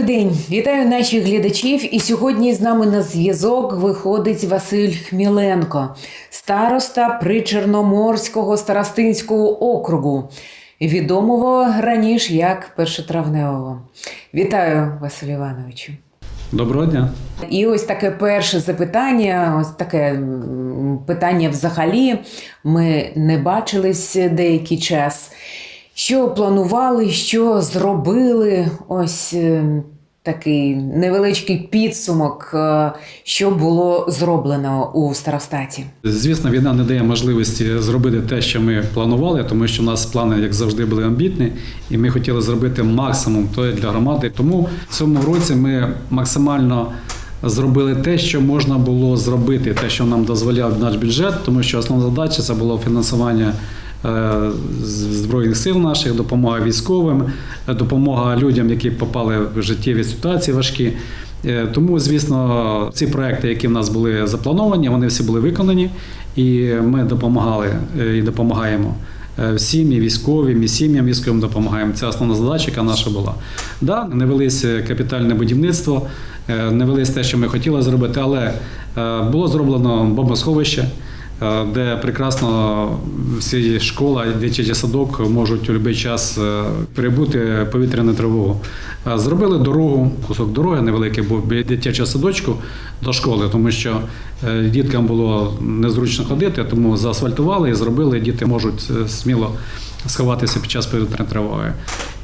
Добрий день, вітаю наших глядачів. І сьогодні з нами на зв'язок виходить Василь Хміленко, староста Причорноморського старостинського округу, відомого раніше як першотравневого. Вітаю, Василь Івановичу. Доброго дня. І ось таке перше запитання, ось таке питання взагалі. Ми не бачились деякий час. Що планували, що зробили? Ось е, такий невеличкий підсумок, е, що було зроблено у старостаті. Звісно, війна не дає можливості зробити те, що ми планували, тому що у нас плани, як завжди, були амбітні, і ми хотіли зробити максимум то для громади. Тому в цьому році ми максимально зробили те, що можна було зробити, те, що нам дозволяв наш бюджет, тому що основна задача це було фінансування. Е, Збройних сил наших, допомога військовим, допомога людям, які попали в життєві ситуації важкі. Е, Тому, звісно, ці проекти, які в нас були заплановані, вони всі були виконані, і ми допомагали е, і допомагаємо всім, і військовим, і сім'ям військовим допомагаємо. Це основна задача, яка наша була. Да, не велись капітальне будівництво, не велись те, що ми хотіли зробити, але було зроблено бомбосховище. Е, Де прекрасно всі школа, дитячий садок можуть у будь-який час е, перебути повітряну тривогу. Е, Зробили дорогу, кусок дороги невеликий був біля дитячого садочку до школи, тому що діткам було незручно ходити, тому заасфальтували і зробили. Діти можуть сміло сховатися під час повітряної тривоги.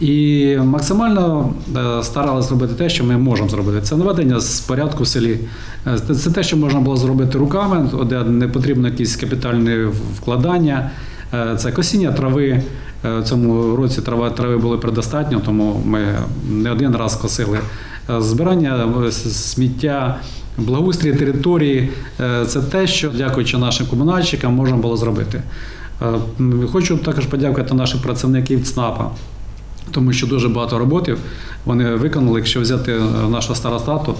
І максимально е, старалися зробити те, що ми можемо зробити. Це наведення з порядку в селі. Е, Це те, що можна було зробити руками, де не потрібно якісь капітальні вкладання. Е, Це косіння трави. Цьому році трава трави було предостатньо, тому ми не один раз косили. Збирання сміття, благоустрій території це те, що, дякуючи нашим комунальщикам, можна було зробити. Е, Хочу також подякувати наших працівників ЦНАПа, тому що дуже багато роботи вони виконали. Якщо взяти е, нашого старостату,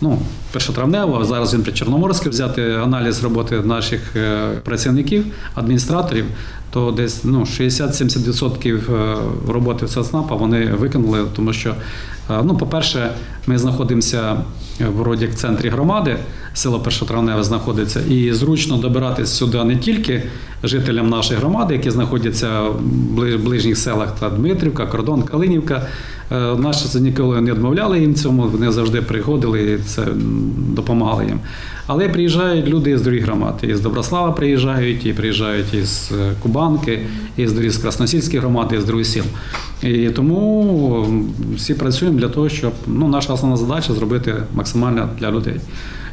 ну, першотравнево, зараз він при Чорноморській, взяти аналіз роботи наших е, працівників, адміністраторів, то десь ну, 60-70% е, роботи ЦНАПа вони виконали, тому що, ну, по-перше, ми знаходимося вроді в центрі громади, село Першотравневе знаходиться, і зручно добиратись сюди не тільки жителям нашої громади, які знаходяться в ближніх селах та Дмитрівка, Кордон, Калинівка. Е, Наші це ніколи не відмовляли їм цьому, вони завжди приходили і це допомагали їм. Але приїжджають люди з других громад. І з Доброслава приїжджають, і приїжджають із е, Кубанки, і з Красносільської громади, і з других сіл. І тому всі працюємо для того, щоб ну, наша основна задача зробити максимально для людей.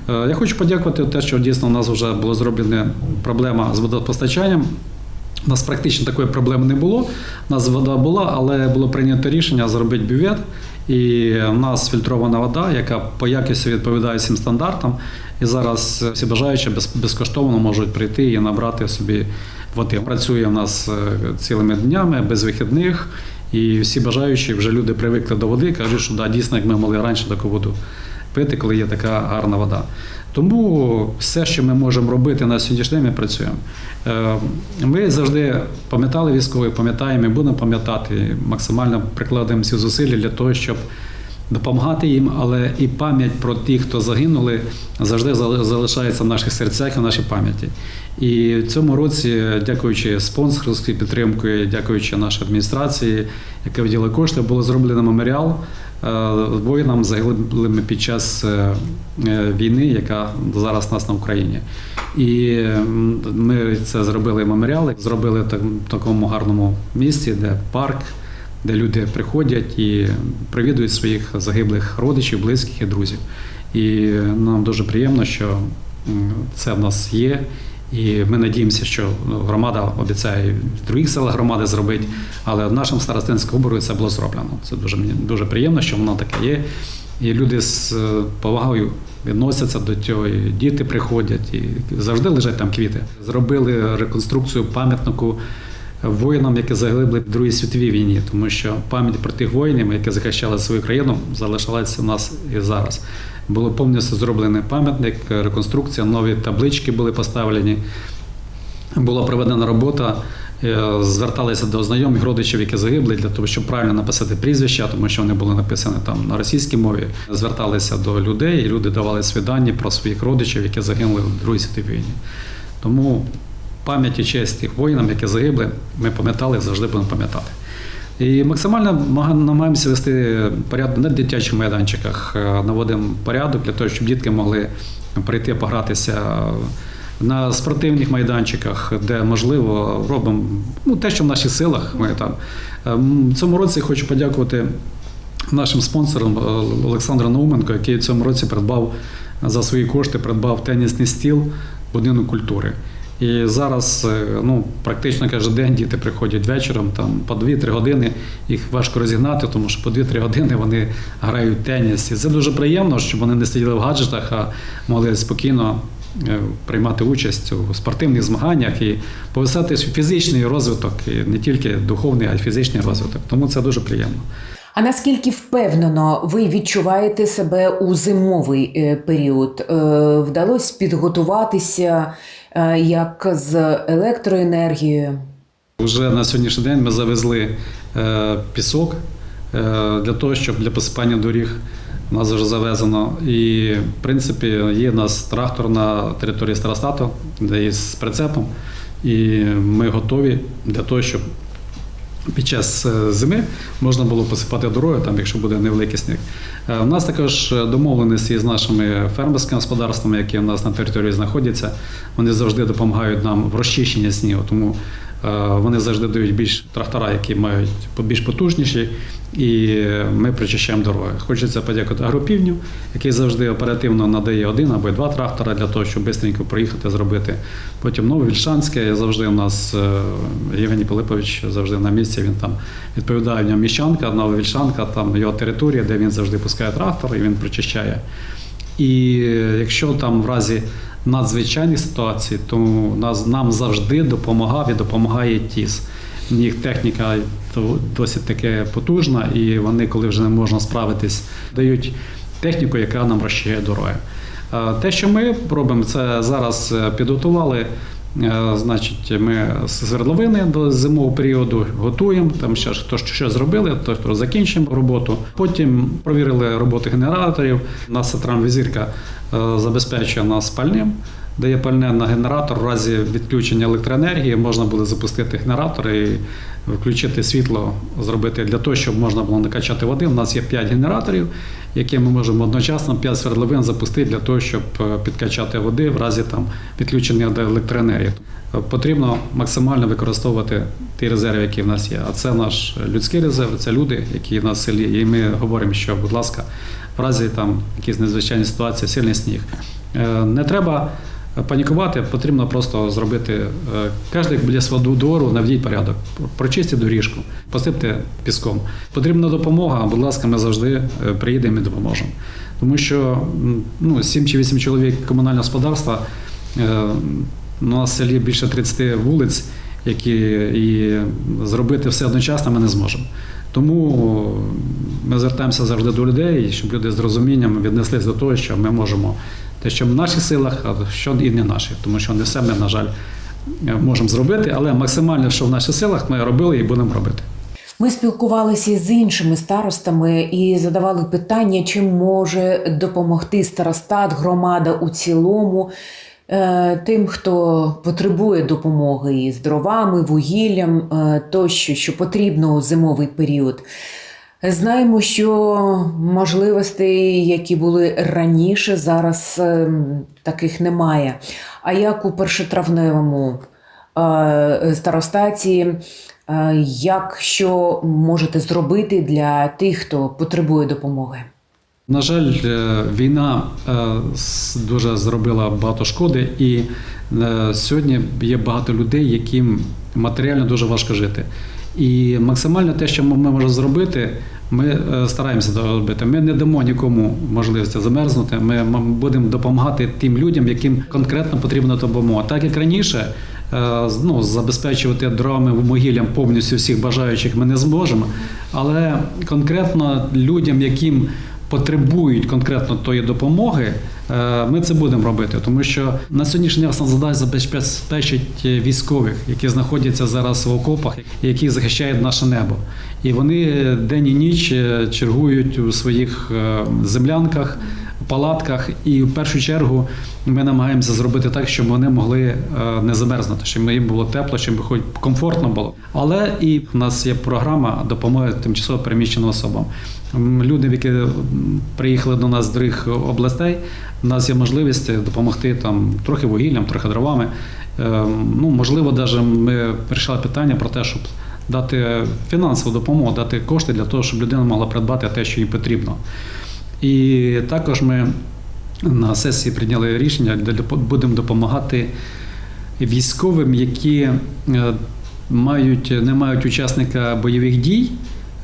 Е, Я хочу подякувати те, що дійсно у нас вже була зроблена проблема з водопостачанням. У нас практично такої проблеми не було. У нас вода була, але було прийнято рішення зробити бювет. І в нас фільтрована вода, яка по якості відповідає всім стандартам. І зараз всі бажаючі без- безкоштовно можуть прийти і набрати собі води. Працює в нас е, цілими днями, без вихідних. І всі бажаючі вже люди привикли до води, кажуть, що да, дійсно, як ми могли раніше таку воду пити, коли є така гарна вода. Тому все, що ми можемо робити на сьогоднішній день, ми працюємо. Е, Ми завжди пам'ятали військових, пам'ятаємо і будемо пам'ятати, максимально прикладаємо всі зусилля для того, щоб допомагати їм, але і пам'ять про тих, хто загинули, завжди залишається в наших серцях і в нашій пам'яті. І в цьому році, дякуючи спонсорській підтримці, дякуючи нашій адміністрації, яка виділа кошти, було зроблено меморіал е, воїнам загиблими під час е, е, війни, яка зараз у нас на Україні. І ми це зробили меморіал, зробили в такому гарному місці, де парк, де люди приходять і привідують своїх загиблих родичів, близьких і друзів. І нам дуже приємно, що це в нас є. І ми надіємося, що ну, громада обіцяє в других селах громади зробити, але в нашому старостинському оборі це було зроблено. Це дуже мені дуже приємно, що воно таке є. І люди з е, повагою відносяться до цього. І діти приходять, і завжди лежать там квіти. Зробили реконструкцію пам'ятнику воїнам, які загибли в Другій світовій війні, тому що пам'ять про тих воїнів, які захищали свою країну, залишалася в нас і зараз. Було повністю зроблений пам'ятник, реконструкція, нові таблички були поставлені. Була проведена робота е, зверталися до знайомих родичів, які загибли, для того, щоб правильно написати прізвища, тому що вони були написані там на російській мові. Зверталися до людей, і люди давали свої дані про своїх родичів, які загинули в Другій світовій війні. Тому пам'ять і честь тих воїнам, які загибли, ми пам'ятали, завжди будемо пам'ятати. І максимально намагаємося вести порядок на дитячих майданчиках, наводимо порядок для того, щоб дітки могли прийти погратися на спортивних майданчиках, де можливо робимо ну, те, що в наших силах. Ми там Ем, в цьому році хочу подякувати нашим спонсорам е, Олександру Науменко, який в цьому році придбав за свої кошти придбав тенісний стіл будинок культури. І зараз е, ну, практично кожен день діти приходять вечором, там по 2-3 години їх важко розігнати, тому що по 2-3 години вони грають теніс. І це дуже приємно, щоб вони не сиділи в гаджетах, а могли спокійно е, приймати участь у спортивних змаганнях і повисати фізичний розвиток, і не тільки духовний, а й фізичний розвиток. Тому це дуже приємно. А наскільки впевнено ви відчуваєте себе у зимовий е, період? Е, Вдалося підготуватися е, як з електроенергією? Вже на сьогоднішній день ми завезли пісок для того, щоб для посипання доріг у нас вже завезено. І, в принципі, є у нас трактор на території Старостату, де є з прицепом. І ми готові для того, щоб під час е, зими можна було посипати дорогу, там, якщо буде невеликий сніг. Е, У нас також домовленості із нашими фермерськими господарствами, які у нас на території знаходяться. Вони завжди допомагають нам в розчищенні снігу, тому е, вони завжди дають більш трактора, які мають більш потужніші, і ми причищаємо дороги. Хочеться подякувати агропівню, який завжди оперативно надає один або два трактора для того, щоб швидко проїхати, зробити. Потім Нововільшанське, завжди у нас е, Євгеній Пилипович завжди на місці. Він там відповідає в нього міщанка, Нововільшанка, там його територія, де він завжди пускає трактор і він причищає. І якщо там в разі надзвичайних ситуацій, то нас, нам завжди допомагав і допомагає ТІС. Їх техніка досить таке потужна, і вони, коли вже не можна справитись, дають техніку, яка нам розчищає дороги. Е, Те, що ми робимо, це зараз е, підготували. Е, Значить, ми свердловини до зимового періоду готуємо. Там ще хто що зробили, то хто закінчимо роботу. Потім провірили роботу генераторів. Нас візирка забезпечує нас пальним, дає пальне на генератор. В разі відключення електроенергії можна буде запустити генератор і включити світло, зробити для того, щоб можна було накачати води. У нас є 5 генераторів, які ми можемо одночасно 5 свердловин запустити для того, щоб е, підкачати води в разі там відключення до електроенергії. Е, Потрібно максимально використовувати ті резерви, які в нас є. А це наш людський резерв, це люди, які в нас селі. І ми говоримо, що, будь ласка, в разі там якісь надзвичайні ситуації, сильний сніг. е, Не треба панікувати, потрібно просто зробити е, кожен біля свого двору наведіть порядок, прочистіть доріжку, посипте піском. Потрібна допомога, будь ласка, ми завжди е, приїдемо і допоможемо. Тому що ну, 7 чи 8 чоловік комунального господарства, е, у нас в селі більше 30 вулиць, які і зробити все одночасно ми не зможемо. Тому ми звертаємося завжди до людей, щоб люди з розумінням віднеслись до того, що ми можемо те, що в наших силах, а що і не наших, тому що не все ми, на жаль, можемо зробити, але максимально, що в наших силах, ми робили і будемо робити. Ми спілкувалися з іншими старостами і задавали питання, чим може допомогти старостат, громада у цілому е, тим, хто потребує допомоги із дровами, вугіллям е, тощо, що потрібно у зимовий період. Знаємо, що можливостей, які були раніше, зараз ем, таких немає. А як у першотравневому е, старостаті, е, як що можете зробити для тих, хто потребує допомоги? На жаль, е, війна е, дуже зробила багато шкоди, і е, сьогодні є багато людей, яким матеріально дуже важко жити. І максимально те, що ми можемо зробити, ми е, стараємося це робити. Ми не дамо нікому можливості замерзнути. Ми будемо допомагати тим людям, яким конкретно потрібна допомога. Так як раніше, е, ну, забезпечувати дровами вугіллям повністю всіх бажаючих ми не зможемо. Але конкретно людям, яким потребують конкретно тої допомоги, ми це будемо робити, тому що на сьогоднішній день основна задача забезпечить військових, які знаходяться зараз в окопах, які захищають наше небо. І вони день і ніч е, чергують у своїх е, землянках, палатках, і в першу чергу ми намагаємося зробити так, щоб вони могли е, не замерзнути, щоб їм було тепло, щоб хоч комфортно було. Але і в нас є програма допомоги тимчасово переміщеним особам. Люди, які приїхали до нас з других областей, у нас є можливість допомогти там трохи вугіллям, трохи дровами. Е, Ну, можливо, навіть ми вирішили питання про те, щоб дати фінансову допомогу, дати кошти для того, щоб людина могла придбати те, що їй потрібно. І також ми на сесії прийняли рішення, де будемо допомагати військовим, які е, мають, не мають учасника бойових дій,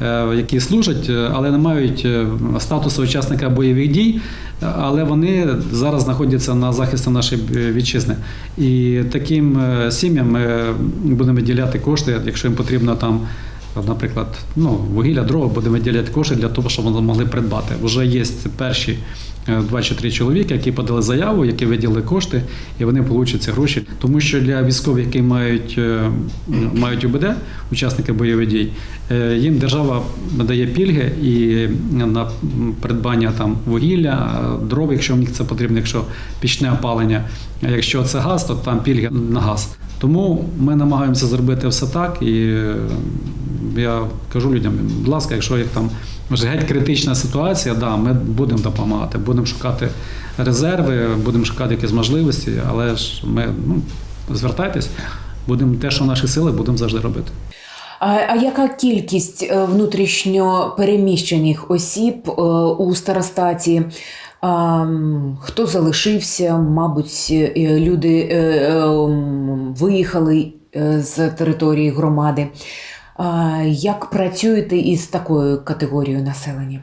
е, які служать, е, але не мають статусу учасника бойових дій, але вони зараз знаходяться на захисті нашої вітчизни. І таким сім'ям ми будемо виділяти кошти, якщо їм потрібно там. Наприклад, ну, вугілля, дрова будемо виділяти кошти для того, щоб вони могли придбати. Вже є перші е, два чи три чоловіки, які подали заяву, які виділили кошти, і вони получать ці гроші. Тому що для військових, які мають, е, мають УБД, учасники бойових дій, е, їм держава дає пільги і на придбання там вугілля, дров, якщо в це потрібно, якщо пічне опалення. А якщо це газ, то там пільги на газ. Тому ми намагаємося зробити все так. І я кажу людям, будь ласка, якщо їх там вже геть критична ситуація, да, ми будемо допомагати, будемо шукати резерви, будемо шукати якісь можливості, але ж ми ну, звертайтесь, будемо те, що в наших силах, будемо завжди робити. А, а яка кількість е, внутрішньо переміщених осіб е, у старостаті? Хто залишився? Мабуть, е, люди виїхали з території громади. Як працюєте із такою категорією населення?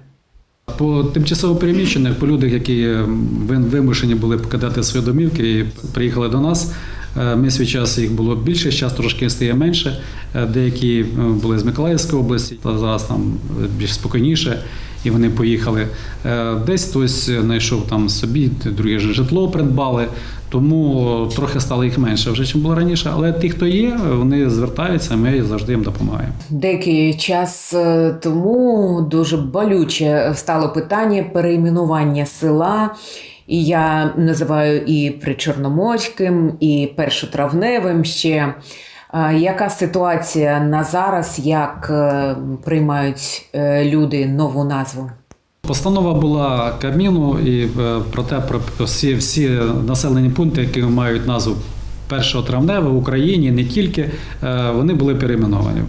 По тимчасово переміщених, по людях, які е, вимушені були покидати свої домівки і приїхали до нас. е, Ми свій час їх було більше, зараз трошки стає менше. Е, Деякі були з Миколаївської області, та зараз там більш спокійніше, і вони поїхали. Е, Десь хтось знайшов там собі, друге житло придбали, тому трохи стало їх менше вже, ніж було раніше. Але ті, хто є, вони звертаються, ми завжди їм допомагаємо. Деякий час е, тому дуже болюче стало питання перейменування села. І я називаю і Причорноморським, і першотравневим ще. Яка ситуація на зараз, як е, приймають е, люди нову назву? Постанова була Кабміну і е, про те, про всі, всі населені пункти, які мають назву 1 травнева в Україні, не тільки, вони були перейменовані.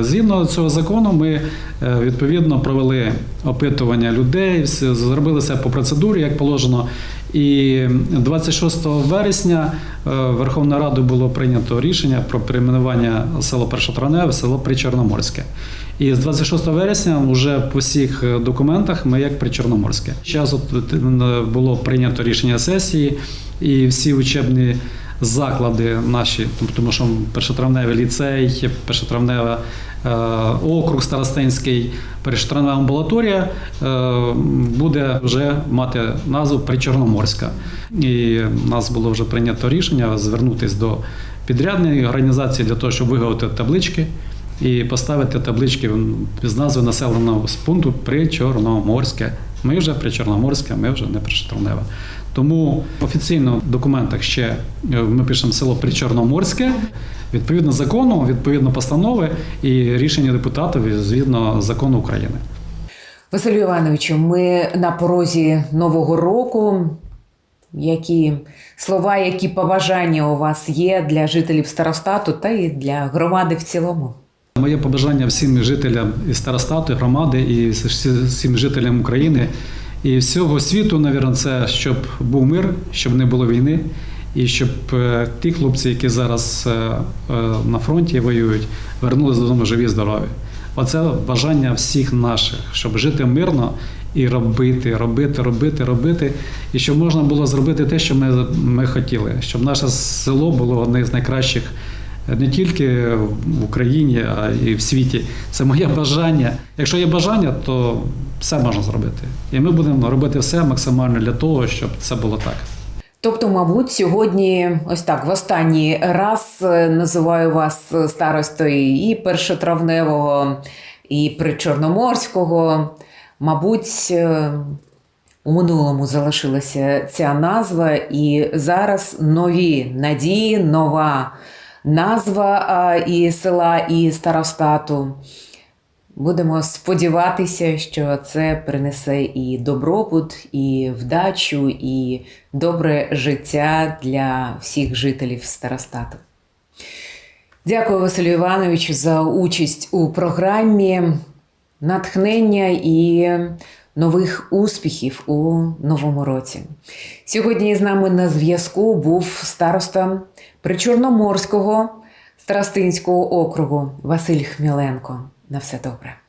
Згідно цього закону, ми відповідно провели опитування людей, зробили все по процедурі, як положено. І 26 вересня е, Верховною Радою було прийнято рішення про перейменування село Першотравневе в село Причорноморське. І з 26 вересня вже по всіх е, документах ми як Причорноморське. Зараз е, було прийнято рішення сесії, і всі учебні заклади наші, тому- тому що першотравневий ліцей, першотравнева е, округ Старостинський, першотравнева амбулаторія е, буде вже мати назву Причорноморська. І в нас було вже прийнято рішення звернутися до підрядної організації для того, щоб виготовити таблички і поставити таблички з назви населеного пункту Причорноморське. Ми вже Причорноморське, ми вже не Причорнева. Тому офіційно в документах ще е, ми пишемо село Причорноморське, відповідно закону, відповідно постанови і рішення депутатів згідно закону України. Василю Івановичу, ми на порозі Нового року. Які слова, які побажання у вас є для жителів старостату та і для громади в цілому? Моє побажання всім жителям і старостату, і громади, і всім жителям України і всього світу, навірно, це щоб був мир, щоб не було війни, і щоб е, ті хлопці, які зараз е, е, на фронті воюють, вернулись додому живі, здорові. Оце бажання всіх наших, щоб жити мирно і робити, робити, робити, робити, і щоб можна було зробити те, що ми, ми хотіли, щоб наше село було одне з найкращих не тільки в Україні, а і в світі. Це моє бажання. Якщо є бажання, то все можна зробити. І ми будемо робити все максимально для того, щоб це було так. Тобто, мабуть, сьогодні, ось так, в останній раз е, називаю вас старостою і першотравневого, і причорноморського. Мабуть, е, у минулому залишилася ця назва, і зараз нові надії, нова назва і села, і старостату. Будемо сподіватися, що це принесе і добробут, і вдачу, і добре життя для всіх жителів старостату. Дякую, Василю Івановичу, за участь у програмі, натхнення і нових успіхів у новому році. Сьогодні з нами на зв'язку був староста Причорноморського старостинського округу Василь Хміленко. На все добре.